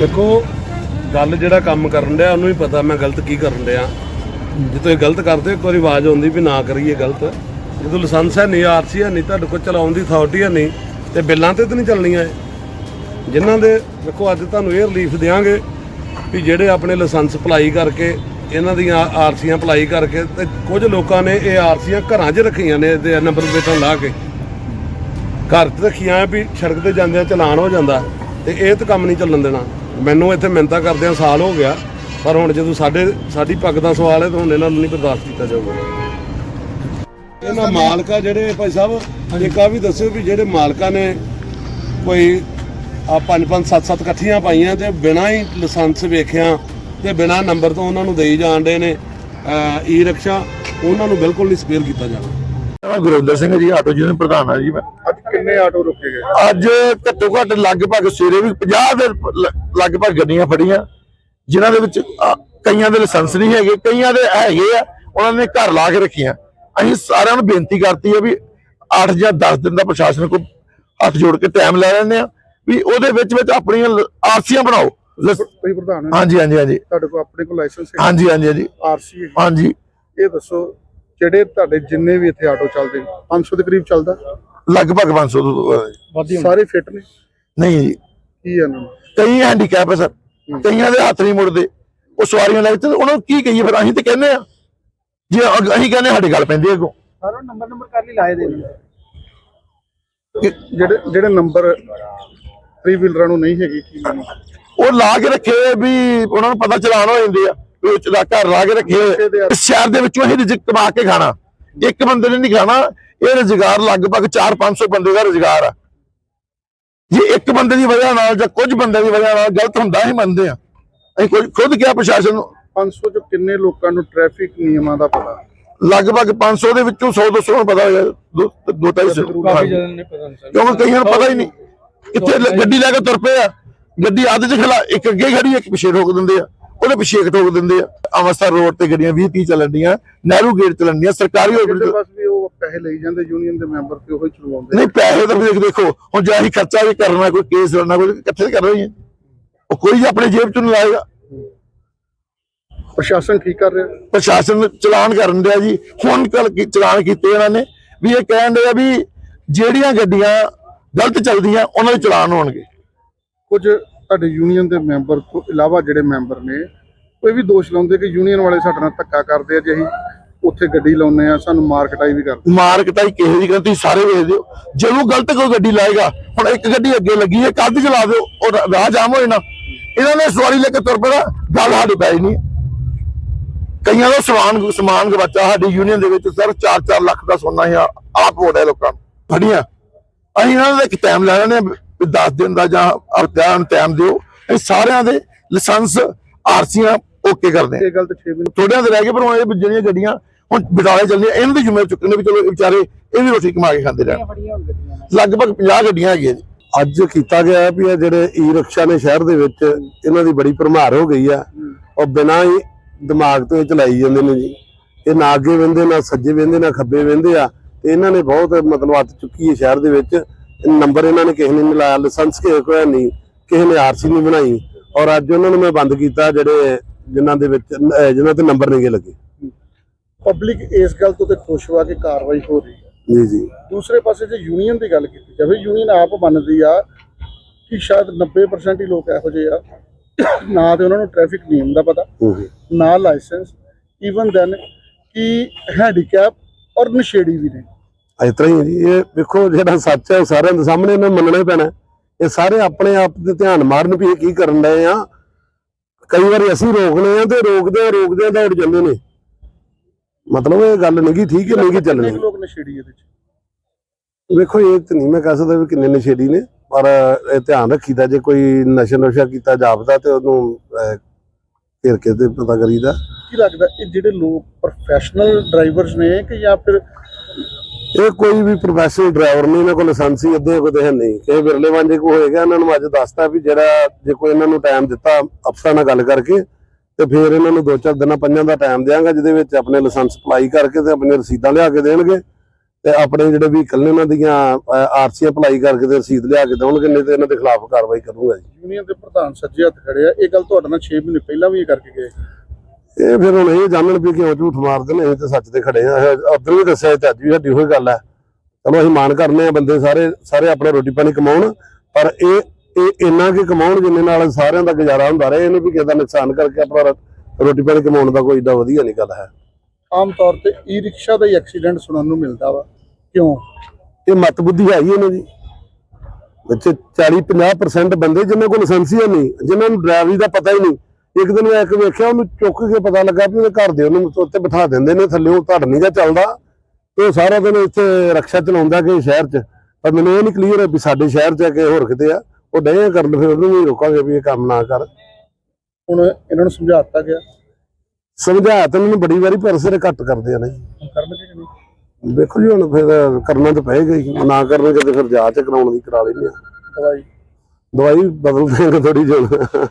ਦੇਖੋ, ਗੱਲ ਜਿਹੜਾ ਕੰਮ ਕਰਨ ਡਿਆ, ਉਹਨੂੰ ਹੀ ਪਤਾ ਮੈਂ ਗਲਤ ਕੀ ਕਰਨ ਡਿਆ। ਜੇ ਤੁਸੀਂ ਗਲਤ ਕਰਦੇ, ਇੱਕ ਵਾਰੀ ਆਵਾਜ਼ ਆਉਂਦੀ ਵੀ ਨਾ ਕਰੀਏ ਗਲਤ। ਜਦੋਂ ਲਾਇਸੈਂਸ ਹੈ ਨਹੀਂ ਆਰਸੀ ਹੈ ਨਹੀਂ, ਤੁਹਾਡੇ ਕੋਲ ਚਲਾਉਣ ਦੀ ਅਥਾਰਟੀ ਹੈ ਨਹੀਂ, ਤੇ ਬਿੱਲਾਂ ਤੇ ਤਾਂ ਨਹੀਂ ਚੱਲਣੀਆਂ ਇਹ। ਜਿਨ੍ਹਾਂ ਦੇ, ਦੇਖੋ, ਅੱਜ ਤੁਹਾਨੂੰ ਇਹ ਰਿਲੀਫ ਦੇਵਾਂਗੇ ਵੀ ਜਿਹੜੇ ਆਪਣੇ ਲਾਇਸੈਂਸ ਅਪਲਾਈ ਕਰਕੇ, ਇਹਨਾਂ ਦੀਆਂ ਆਰਸੀਆਂ ਅਪਲਾਈ ਕਰਕੇ, ਤੇ ਕੁਝ ਲੋਕਾਂ ਨੇ ਇਹ ਆਰਸੀਆਂ ਘਰਾਂ 'ਚ ਰੱਖੀਆਂ ਨੇ ਤੇ ਨੰਬਰ ਪਲੇਟਾਂ ਲਾ ਕੇ। ਘਰ 'ਚ ਰੱਖੀਆਂ ਵੀ, ਸੜਕ ਤੇ ਜਾਂਦਿਆਂ ਚਲਾਨ ਹੋ ਜਾਂਦਾ, ਤੇ ਇਹ ਤਾਂ ਕੰਮ ਨਹੀਂ ਚੱਲਣ ਦੇਣਾ। ਮੈਨੂੰ ਇੱਥੇ ਮਿੰਤਾ ਕਰਦਿਆਂ ਸਾਲ ਹੋ ਗਿਆ ਪਰ ਹੁਣ ਜਦੋਂ ਸਾਡੇ ਸਾਡੀ ਪੱਗ ਦਾ ਸਵਾਲ ਹੈ ਤਾਂ ਹੁਣ ਇਹਨਾਂ ਨੂੰ ਨਹੀਂ ਬਰਦਾਸ਼ਤ ਕੀਤਾ ਜਾਊਗਾ। ਇਹਨਾਂ ਮਾਲਕਾ ਜਿਹੜੇ ਭਾਈ ਸਾਹਿਬ ਇੱਕ ਆ ਵੀ ਦੱਸਿਓ ਵੀ ਜਿਹੜੇ ਮਾਲਕਾਂ ਨੇ ਕੋਈ ਆ ਪੰਜ ਪੰਜ ਸੱਤ ਸੱਤ ਇਕੱਠੀਆਂ ਪਾਈਆਂ ਤੇ ਬਿਨਾਂ ਹੀ ਲਾਇਸੈਂਸ ਵੇਖਿਆ ਤੇ ਬਿਨਾਂ ਨੰਬਰ ਤੋਂ ਉਹਨਾਂ ਨੂੰ ਦੇਈ ਜਾਂਦੇ ਨੇ ਈ ਰਿਕਸ਼ਾ ਉਹਨਾਂ ਨੂੰ ਬਿਲਕੁਲ ਨਹੀਂ ਸਪੇਅਰ ਕੀਤਾ ਜਾਣਾ। ਗੁਰਵਿੰਦਰ ਸਿੰਘ ਜੀ ਆਟੋ ਯੂਨੀਅਨ ਪ੍ਰਧਾਨ ਆ ਜੀ ਮੈਂ। ਕਿੰਨੇ ਆਟੋ ਰੁਕੇ ਗਏ? ਅੱਜ ਘੱਟੋ ਘੱਟ ਲਗਭਗ ਸਵੇਰੇ ਵੀ 50 ਦੇ ਲਗਭਗ ਗੱਡੀਆਂ ਫੜੀਆਂ ਜਿਨ੍ਹਾਂ ਦੇ ਵਿੱਚ ਕਈਆਂ ਦੇ ਲਾਇਸੈਂਸ ਨਹੀਂ ਹੈਗੇ ਕਈਆਂ ਦੇ ਹੈਗੇ ਆ ਉਹਨਾਂ ਨੇ ਘਰ ਲਾ ਕੇ ਰੱਖੀਆਂ। ਅਸੀਂ ਸਾਰਿਆਂ ਨੂੰ ਬੇਨਤੀ ਕਰਤੀ ਹੈ ਵੀ 8 ਜਾਂ 10 ਦਿਨ ਦਾ ਪ੍ਰਸ਼ਾਸਨ ਕੋਲ ਹੱਥ ਜੋੜ ਕੇ ਟਾਈਮ ਲੈ ਲੈਂਦੇ ਆ ਵੀ ਉਹਦੇ ਵਿੱਚ ਵਿੱਚ ਆਪਣੀਆਂ ਆਰਸੀਆਂ ਬਣਾਓ। ਤੁਸੀਂ ਪ੍ਰਧਾਨ ਹਾਂਜੀ ਹਾਂਜੀ ਹਾਂਜੀ। ਤੁਹਾਡੇ ਕੋਲ ਆਪਣੇ ਕੋਲ ਲਾਇਸੈਂਸ ਹੈ ਹਾਂਜੀ ਹਾਂਜੀ ਹਾਂਜੀ। ਆਰਸੀ ਹਾਂਜੀ। ਇਹ ਦੱਸੋ ਜਿਹੜੇ ਤੁਹਾਡੇ ਜਿੰਨੇ ਵੀ ਇੱਥੇ ਆਟੋ ਚੱਲਦੇ ਨੇ 500 ਦੇ ਕਰੀਬ ਚੱਲਦਾ? ਲਗਭਗ 500 ਤੋਂ ਸਾਰੇ ਫਿੱਟ ਨੇ? ਨਹੀਂ ਜੀ। ਕੀ ਹੈ ਇਹਨਾਂ ਨੂੰ? ਕਈ ਹੈਂਡੀਕੈਪ ਹੈ ਸਰ। ਕਈਆਂ ਦੇ ਹੱਥ ਨਹੀਂ ਮੁੜਦੇ। ਉਹ ਸਵਾਰੀਆਂ ਲੈ ਕੇ ਉਹਨਾਂ ਨੂੰ ਕੀ ਕਹੀਏ ਫਿਰ? ਅਸੀਂ ਤੇ ਕਹਿੰਦੇ ਆ। ਜੇ ਅਗ- ਅਸੀਂ ਕਹਿੰਦੇ ਸਾਡੀ ਗੱਲ ਪੈਂਦੀ ਹੈ ਅੱਗੋਂ। ਸਾਰਾ ਨੰਬਰ ਨੰਬਰ ਕਰ ਲਈ ਲਾਏ ਦੇ ਜਿਹੜੇ ਜਿਹੜੇ ਨੰਬਰ 3 ਵੀਲਰਾਂ ਨੂੰ ਨਹੀਂ ਹੈਗੀ ਕੀ ਮੈਨੂੰ ਉਹ ਲਾ ਕੇ ਰੱਖੇ ਹੋਏ ਵੀ ਉਹਨਾਂ ਨੂੰ ਪਤਾ ਚਲਾਣ ਹੋ ਜਾਂਦੇ ਆ ਵੀ ਉਹ ਚਲਾ ਘਰ ਲਾ ਕੇ ਰੱਖੇ ਹੋਏ। ਇਸ ਸ਼ਹਿਰ ਦੇ ਵਿੱਚੋਂ ਅਸੀਂ ਰਿਜ਼ਕ ਕਮਾ ਕੇ ਖਾਣਾ। ਇੱਕ ਬੰਦੇ ਨੇ ਨਹੀਂ ਖਾਣਾ ਇਹ ਰੁਜ਼ਗਾਰ ਲਗਭਗ 4-500 ਬੰਦੇ ਦਾ ਰੁਜ਼ਗਾਰ ਆ। ਜੇ ਇੱਕ ਬੰਦੇ ਦੀ ਵਜ੍ਹਾ ਨਾਲ ਜਾਂ ਕੁਝ ਬੰਦੇ ਦੀ ਵਜ੍ਹਾ ਨਾਲ ਗਲਤ ਹੁੰਦਾ ਹੀ ਮੰਨਦੇ ਆ ਅਸੀਂ ਖੁਦ- ਖੁਦ ਕਿਹਾ ਪ੍ਰਸ਼ਾਸਨ ਨੂੰ। 500 ਚ ਕਿੰਨੇ ਲੋਕਾਂ ਨੂੰ ਟ੍ਰੈਫਿਕ ਨਿਯਮਾਂ ਦਾ ਪਤਾ? ਲਗਭਗ 500 ਦੇ ਵਿੱਚੋਂ 100 200 ਨੂੰ ਪਤਾ ਹੋਇਆ ਦੋ ਦੋ ਢਾਈ ਸੌ। ਕਿਉਂਕਿ ਕਈਆਂ ਨੂੰ ਪਤਾ ਹੀ ਨਹੀਂ। ਕਿੱਥੇ ਗੱਡੀ ਲੈ ਕੇ ਤੁਰ ਪਏ ਆ। ਗੱਡੀ ਅੱਧ ਚ ਖਲਾ ਇੱਕ ਅੱਗੇ ਖੜੀ ਇੱਕ ਪਿੱਛੇ ਰੋਕ ਦਿੰਦੇ ਆ। ਉਹਦੇ ਪਿੱਛੇ ਇੱਕ ਠੋਕ ਦਿੰਦੇ ਆ। ਅੰਮ੍ਰਿਤਸਰ ਰੋਡ ਤੇ ਗੱਡੀਆਂ 20 30 ਚੱਲਣ ਨਹਿਰੂ ਗੇਟ ਚੱਲਣ ਸਰਕਾਰੀ ਹੋਟਲ ਪਾਸ ਵੀ ਉਹ ਪੈਸੇ ਲਈ ਜਾਂਦੇ ਯੂਨੀਅਨ ਦੇ ਮੈਂਬਰ ਤੇ ਉਹੀ ਚਲਵਾਉਂਦੇ ਨਹੀਂ ਪੈਸੇ ਤਾਂ ਦੇਖ ਦੇਖੋ ਹੁਣ ਜੇ ਅਸੀਂ ਖਰਚਾ ਵੀ ਕਰਨਾ ਕੋਈ ਕੇਸ ਲੜਨਾ ਕੋਈ ਕਿੱਥੇ ਕਰ ਰਹੇ ਹਾਂ ਉਹ ਕੋਈ ਆਪਣੇ ਜੇਬ ਚੋਂ ਨਹੀਂ ਲਾਏਗਾ ਪ੍ਰਸ਼ਾਸਨ ਠੀਕ ਕਰ ਰਿਹਾ? ਪ੍ਰਸ਼ਾਸਨ ਚਲਾਨ ਕਰਨ ਦਿਆ ਜੀ। ਹੁਣ ਕੱਲ ਚਲਾਨ ਕੀਤੇ ਇਹਨਾਂ ਨੇ ਵੀ ਇਹ ਕਹਿਣ ਦੇ ਆ ਵੀ ਜਿਹੜੀਆਂ ਗੱਡੀਆਂ ਗਲਤ ਚੱਲਦੀਆਂ ਉਹਨਾਂ ਦੇ ਚਲਾਨ ਹੋਣਗੇ। ਕੁਝ ਤੁਹਾਡੇ ਯੂਨੀਅਨ ਦੇ ਮੈਂਬਰ ਤੋਂ ਇਲਾਵਾ ਜਿਹੜੇ ਮੈਂਬਰ ਨੇ ਕੋਈ ਵੀ ਦੋਸ਼ ਲਾਉਂਦੇ ਕਿ ਯੂਨੀਅਨ ਵਾਲੇ ਸਾਡੇ ਨਾਲ ਧੱਕਾ ਕਰਦੇ ਆ ਜੇ ਅਸੀਂ, ਉੱਥੇ ਗੱਡੀ ਲਾਉਂਦੇ ਆ, ਸਾਨੂੰ ਮਾਰਕਟਾਈ ਵੀ ਕਰਦੇ ਮਾਰ ਕਟਾਈ ਕਿਸੇ ਦੀ ਸਾਰੇ ਵੇਖ ਦਿਓ ਜਦੋਂ ਗਲਤ ਕੋਈ ਗੱਡੀ ਲਾਏਗਾ, ਹੁਣ ਇੱਕ ਗੱਡੀ ਅੱਗੇ ਲੱਗੀ ਹੈ ਕੱਦ ਚਲਾ ਦਿਓ, ਉਹ ਰਾਹ ਜਾਮ ਹੋ ਜਾਣਾ। ਇਹਨਾਂ ਨੇ ਸਵਾਰੀ ਲੈ ਕੇ ਤੁਰ ਪੈਣਾ, ਗੱਲ ਸਾਡੀ ਪੈ ਨਹੀਂ ਕਈਆਂ ਦਾ ਸਮਾਨ ਸਮਾਨ ਗਵਾਚਾ ਸਾਡੀ ਯੂਨੀਅਨ ਦੇ ਵਿੱਚ, ਸਰ 4-4 ਲੱਖ ਦਾ ਸੋਨਾ ਹੀ ਆਪ ਹੋ ਲੋਕਾਂ ਨੂੰ। ਫੜੀਆਂ ਅਸੀਂ ਇਹਨਾਂ ਦਾ ਇੱਕ ਟਾਈਮ ਲੈ ਲੈਣੇ ਵੀ 10 ਦਿਨ ਦਾ ਜਾਂ ਹਫ਼ਤਿਆਂ ਨੂੰ ਟਾਈਮ ਦਿਓ। ਇਹ ਸਾਰਿਆਂ ਦੇ ਲਾਇਸੈਂਸ ਆਰਸੀਆਂ ਓਕੇ ਕਰਦੇ ਆ। ਇਹ ਗੱਲ ਤੇ 6 ਮਹੀਨੇ ਥੋੜਿਆਂ ਦੇ ਰਹਿ ਗਏ ਪਰ ਹੁਣ ਇਹ ਜਿਹੜੀਆਂ ਗੱਡੀਆਂ ਹੁਣ ਬਿਟਾਲੇ ਚੱਲਦੀਆਂ ਇਹਨਾਂ ਦੀ ਜ਼ਿੰਮੇਵਾਰੀ ਚੁੱਕਣੇ ਵੀ ਚਲੋ ਇਹ ਵਿਚਾਰੇ ਇਹ ਵੀ ਰੋਟੀ ਕਮਾ ਕੇ ਖਾਂਦੇ ਰਹਿਣ। ਲਗਭਗ 50 ਗੱਡੀਆਂ ਹੈਗੀਆਂ ਜੀ। ਅੱਜ ਕੀਤਾ ਗਿਆ ਹੈ ਵੀ ਇਹ ਜਿਹੜੇ ਈ ਰਿਕਸ਼ਾ ਨੇ ਸ਼ਹਿਰ ਦੇ ਵਿੱਚ ਇਹਨਾਂ ਦੀ ਬੜੀ ਭਰਮਾਰ ਹੋ ਗਈ ਆ। ਉਹ ਬਿਨਾਂ ਹੀ ਦਿਮਾਗ ਤੋਂ ਇਹ ਚਲਾਈ ਜਾਂਦੇ ਨੇ ਜੀ। ਇਹ ਨਾ ਅੱਗੇ ਵੰਦੇ ਨਾ ਸੱਜੇ ਵੰਦੇ ਨਾ ਖੱਬੇ ਵੰਦੇ ਆ। ਤੇ ਇਹਨਾਂ ਨੇ ਬਹੁਤ ਮਤਲਬ ਹੱਥ ਚੁੱਕੀ ਹੈ ਸ਼ਹਿਰ ਦੇ ਵਿੱਚ। ਨੰਬਰ ਇਹਨਾਂ ਨੇ ਕਿਸੇ ਨੇ ਨਹੀਂ ਲਾਇਆ ਲਾਇਸੈਂਸ ਕਿਸੇ ਕੋਲ ਹੈ ਨਹੀਂ ਕਿਸੇ ਨੇ ਆਰਸੀ ਨਹੀਂ ਬਣਾਈ। ਔਰ ਅੱਜ ਉਹਨਾਂ ਨੂੰ ਮੈਂ ਬੰਦ ਕੀਤਾ ਜਿਹੜੇ ਜਿਨ੍ਹਾਂ ਦੇ ਵਿੱਚ ਜਿਨ੍ਹਾਂ ਤੇ ਨੰਬਰ ਨਹੀਂ ਗੇ ਲੱਗੇ। ਪਬਲਿਕ ਇਸ ਗੱਲ ਤੋਂ ਤੇ ਖੁਸ਼ ਹੋਆ ਕਿ ਕਾਰਵਾਈ ਹੋ ਰਹੀ ਹੈ। ਜੀ ਜੀ। ਦੂਸਰੇ ਪਾਸੇ ਜੇ ਯੂਨੀਅਨ ਦੀ ਗੱਲ ਕੀਤੀ ਜਾਵੇ ਯੂਨੀਅਨ ਆਪ ਮੰਨਦੀ ਆ ਕਿ ਸ਼ਾਇਦ 90% ਹੀ ਲੋਕ ਇਹੋ ਜਿਹੇ ਆ। ਨਾ ਤੇ ਉਹਨਾਂ ਨੂੰ ਟ੍ਰੈਫਿਕ ਨਿਯਮ ਦਾ ਪਤਾ। ਨਾ ਲਾਇਸੈਂਸ ਈਵਨ ਦੈਨ ਕਿ ਹੈਂਡੀਕੈਪ ਔਰ ਨਸ਼ੇੜੀ ਵੀ ਨੇ। ਇਸ ਤਰ੍ਹਾਂ ਹੀ ਇਹ ਵੇਖੋ ਜਿਹੜਾ ਸੱਚ ਹੈ ਸਾਰਿਆਂ ਦੇ ਸਾਹਮਣੇ ਇਹਨਾਂ ਮੰਨਣਾ ਹੀ ਪੈਣਾ। ਇਹ ਸਾਰੇ ਆਪਣੇ ਆਪ ਤੇ ਧਿਆਨ ਮਾਰਨ ਵੀ ਇਹ ਕੀ ਕਰਨ ਡਏ ਆ ਕਈ ਵਾਰੀ ਅਸੀਂ ਰੋਕਨੇ ਆ ਤੇ ਰੋਕਦੇ ਆ ਰੋਕਦੇ ਆ ਦੌੜ ਜਾਂਦੇ ਨੇ। ਮਤਲਬ ਇਹ ਗੱਲ ਨਹੀਂ ਗੀ ਠੀਕ ਹੈ ਨਹੀਂ ਗੀ ਕਿੰਨੇ ਚੱਲਣੀ ਲੋਕ ਨਸ਼ੇੜੀ ਇਹਦੇ ਚ। ਵੇਖੋ ਇਹ ਤੇ ਨਹੀਂ ਮੈਂ ਕਹਿ ਸਕਦਾ ਵੀ ਕਿੰਨੇ ਨਸ਼ੇੜੀ ਨੇ ਪਰ ਇਹ ਧਿਆਨ ਰੱਖੀਦਾ ਜੇ ਕੋਈ ਨਸ਼ਾ ਨੁਸ਼ਾ ਕੀਤਾ ਜਾਪਦਾ ਤੇ ਉਹਨੂੰ ਘੇਰ ਕੇ ਤੇ ਪਤਾ ਕਰੀਦਾ। ਕੀ ਲੱਗਦਾ ਇਹ ਜਿਹੜੇ ਲੋਕ ਪ੍ਰੋਫੈਸ਼ਨਲ ਡਰਾਈਵਰਸ ਨੇ ਕਿ ਜਾਂ ਫਿਰ ਇਹ ਕੋਈ ਵੀ ਪ੍ਰੋਫੈਸ਼ਨਲ ਡਰਾਈਵਰ ਨਹੀਂ, ਇਹਨਾਂ ਕੋਲ ਲਾਇਸੈਂਸ ਅੱਧੇ ਕੋਲ ਹੈ ਨਹੀਂ। ਕਿ ਵਿਰਲੇ ਵਾਂਝੇ ਕੋ ਹੋਏਗਾ ਇਹਨਾਂ ਨੂੰ ਅੱਜ ਦੱਸਤਾ ਵੀ ਜਿਹੜਾ ਜੇ ਕੋਈ ਇਹਨਾਂ ਨੂੰ ਟਾਈਮ ਦਿੱਤਾ, ਅਫਸਰਾਂ ਨਾਲ ਗੱਲ ਕਰਕੇ ਤੇ ਫਿਰ ਇਹਨਾਂ ਨੂੰ ਦੋ ਚਾਰ ਦਿਨਾਂ, ਪੰਜਾਂ ਦਾ ਟਾਈਮ ਦਿਆਂਗਾ, ਜਿਹਦੇ ਵਿੱਚ ਆਪਣੇ ਲਾਇਸੈਂਸ ਅਪਲਾਈ ਕਰਕੇ ਤੇ ਆਪਣੀਆਂ ਰਸੀਦਾਂ ਲਿਆ ਕੇ ਦੇਣਗੇ। ਤੇ ਆਪਣੇ ਜਿਹੜੇ ਵੀ ਨੇ ਉਹਨਾਂ ਦੀਆਂ ਆਰਸੀ ਅਪਲਾਈ ਕਰਕੇ ਤੇ ਰਸੀਦ ਲਿਆ ਕੇ ਦੇਣਗੇ, ਨਹੀਂ ਤੇ ਇਹਨਾਂ ਦੇ ਖਿਲਾਫ ਕਾਰਵਾਈ ਕਰੂੰਗਾ ਜੀ। ਯੂਨੀਅਨ ਦੇ ਪ੍ਰਧਾਨ ਸੱਜੇ ਹੱਥ ਖੜੇ ਆ। ਇਹ ਗੱਲ ਤੁਹਾਡੇ ਨਾਲ 6 ਮਹੀਨੇ ਪਹਿਲਾਂ ਵੀ ਇਹ ਕਰਕੇ ਗਏ। ਇਹ ਫਿਰ ਹੁਣ ਇਹ ਜਾਣਨ ਵੀ ਕਿਉਂ ਝੂਠ ਮਾਰਦੇ ਨੇ ਅਸੀਂ ਤੇ ਸੱਚ ਤੇ ਖੜੇ ਆ। ਉਧਰ ਵੀ ਦੱਸਿਆ ਤੇ ਅੱਜ ਵੀ ਸਾਡੀ ਉਹੀ ਗੱਲ ਹੈ ਚਲੋ ਅਸੀਂ ਮਾਣ ਕਰਨੇ ਆ ਬੰਦੇ ਸਾਰੇ ਸਾਰੇ ਆਪਣਾ ਰੋਟੀ ਪਾਣੀ ਕਮਾਉਣ ਪਰ ਇਹ ਇਹ ਇੰਨਾ ਕਿ ਕਮਾਉਣ ਜਿੰਨੇ ਨਾਲ ਸਾਰਿਆਂ ਦਾ ਗੁਜ਼ਾਰਾ ਹੁੰਦਾ ਰਹੇ ਇਹਨੂੰ ਵੀ ਕਿਸੇ ਦਾ ਨੁਕਸਾਨ ਕਰਕੇ ਆਪਣਾ ਰੋਟੀ ਪਾਣੀ ਕਮਾਉਣ ਦਾ ਕੋਈ ਏਡਾ ਵਧੀਆ ਨਹੀਂ ਗੱਲ ਹੈ। ਆਮ ਤੌਰ ਤੇ ਈ ਰਿਕਸ਼ਾ ਦਾ ਹੀ ਐਕਸੀਡੈਂਟ ਸੁਣਨ ਨੂੰ ਮਿਲਦਾ ਵਾ। ਕਿਉਂ? ਇਹ ਮਤ ਬੁੱਧੀ ਹੈ ਹੀ ਇਹਨੂੰ ਜੀ ਵਿੱਚ 40 50% ਬੰਦੇ ਜਿਨ੍ਹਾਂ ਕੋਲ ਲਾਇਸੈਂਸ ਹੀ ਨਹੀਂ ਜਿਨ੍ਹਾਂ ਨੂੰ ਡਰਾਈਵਰੀ ਦਾ ਪਤਾ ਹੀ ਨਹੀਂ ਇੱਕ ਦਿਨ ਮੈਂ ਇੱਕ ਵੇਖਿਆ ਉਹਨੂੰ ਚੁੱਕ ਕੇ ਪਤਾ ਲੱਗਾ ਵੀ ਉਹਦੇ ਘਰ ਦੇ ਉਹਨੂੰ ਉੱਤੇ ਬਿਠਾ ਦਿੰਦੇ ਨੇ ਥੱਲੇ ਧੜ ਨਹੀਂ ਗਾ ਚੱਲਦਾ। ਉਹ ਸਾਰਾ ਦਿਨ ਇੱਥੇ ਰਕਸ਼ਾ ਚਲਾਉਂਦਾ ਕਿ ਸ਼ਹਿਰ 'ਚ। ਪਰ ਮੈਨੂੰ ਇਹ ਨਹੀਂ ਕਲੀਅਰ ਹੈ ਵੀ ਸਾਡੇ ਸ਼ਹਿਰ 'ਚ ਆ ਕਿ ਹੋਰ ਕਿਤੇ ਆ। ਉਹ ਡੇ ਕਰਨ ਫਿਰ ਉਹਨੂੰ ਵੀ ਰੋਕਾਂਗੇ ਵੀ ਇਹ ਕੰਮ ਨਾ ਕਰ। ਹੁਣ ਇਹਨਾਂ ਨੂੰ ਸਮਝਾਤਾ ਗਿਆ? ਸਮਝਾਇਆ ਤਾਂ ਮੈਨੂੰ ਬੜੀ ਵਾਰੀ ਪਰ ਸਿਰ ਘੱਟ ਕਰਦੇ ਆ ਨਾ ਜੀ। ਕਰਨਗੇ ਨਹੀਂ? ਵੇਖੋ ਜੀ ਹੁਣ ਫਿਰ ਕਰਨਾ ਤਾਂ ਪਏਗਾ ਹੀ। ਨਾ ਕਰਨਗੇ ਤੇ ਫਿਰ ਜਾਂਚ ਕਰਾਉਣ ਦੀ ਕਰਾ ਲੈਂਦੇ ਆ। ਦਵਾਈ? ਦਵਾਈ ਬਦਲ ਦੇਂਗੇ ਥੋੜੀ ਜਿਹੀ